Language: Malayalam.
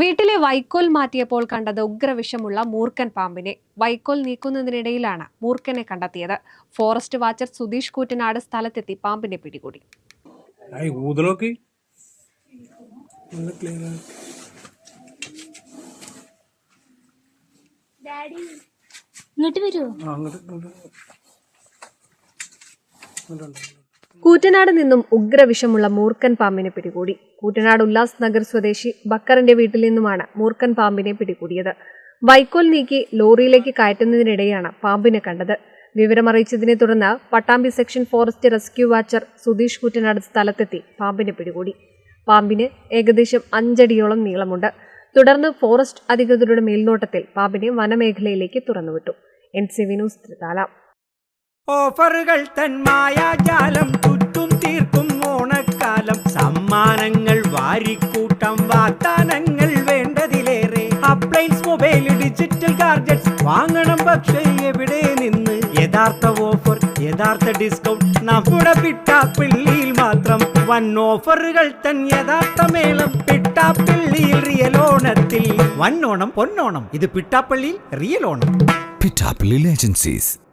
വീട്ടിലെ വൈക്കോൽ മാറ്റിയപ്പോൾ കണ്ടത് ഉഗ്രവിഷമുള്ള മൂർക്കൻ പാമ്പിനെ. വൈക്കോൽ നീക്കുന്നതിനിടയിലാണ് മൂർക്കനെ കണ്ടെത്തിയത്. ഫോറസ്റ്റ് വാച്ചർ സുധീഷ് കൂറ്റനാട് സ്ഥലത്തെത്തി പാമ്പിനെ പിടികൂടി. ആയി ഊതലൊക്കെ. നല്ല ക്ലിയർ ഇങ്ങോട്ട് വരുമോ അങ്ങോട്ട് ഇങ്ങോട്ട് ഇങ്ങോട്ടുണ്ട് കൂറ്റനാട് നിന്നും ഉഗ്രവിഷമുള്ള മൂർക്കൻ പാമ്പിനെ പിടികൂടി. കൂറ്റനാട് ഉല്ലാസ് നഗർ സ്വദേശി ബക്കറിന്റെ വീട്ടിൽ നിന്നുമാണ് മൂർക്കൻ പാമ്പിനെ പിടികൂടിയത്. വൈക്കോൽ നീക്കി ലോറിയിലേക്ക് കയറ്റുന്നതിനിടെയാണ് പാമ്പിനെ കണ്ടത്. വിവരമറിയിച്ചതിനെ തുടർന്ന് Pattambi section forest rescue watcher Sudheesh Koottanad സ്ഥലത്തെത്തി പാമ്പിനെ പിടികൂടി. പാമ്പിന് ഏകദേശം അഞ്ചടിയോളം നീളമുണ്ട്. തുടർന്ന് ഫോറസ്റ്റ് അധികൃതരുടെ മേൽനോട്ടത്തിൽ പാമ്പിനെ വനമേഖലയിലേക്ക് തുറന്നുവിട്ടു. എൻ സി വിനോസ് ത്രിതാലാം ഓഫറുകൾ തൻ മായാജാലം ചുറ്റും തീർക്കും ഓണക്കാലം. സമ്മാനങ്ങൾ വാരിക്കൂട്ടം വാഗ്ദാനങ്ങൾ വേണ്ടതിലേറെ. അപ്ലൈൻസ് മൊബൈൽ ഡിജിറ്റൽ ഗാർജറ്റ്സ് വാങ്ങണം പക്ഷേ എവിടെ നിന്ന്? യഥാർത്ഥ ഓഫർ യഥാർത്ഥ ഡിസ്കൗണ്ട് നമ്മുടെ പിട്ടാപ്പിള്ളിയിൽ മാത്രം. വൻ ഓഫറുകൾ തൻ യഥാർത്ഥ മേളം പിട്ടാപ്പിള്ളിയിൽ റിയൽ ഓണത്തിൽ. വൻ ഓണം പൊന്നോണം ഇത് പിട്ടാപ്പള്ളിയിൽ റിയൽ ഓണം. പിട്ടാപ്പിള്ളിയിൽ Agencies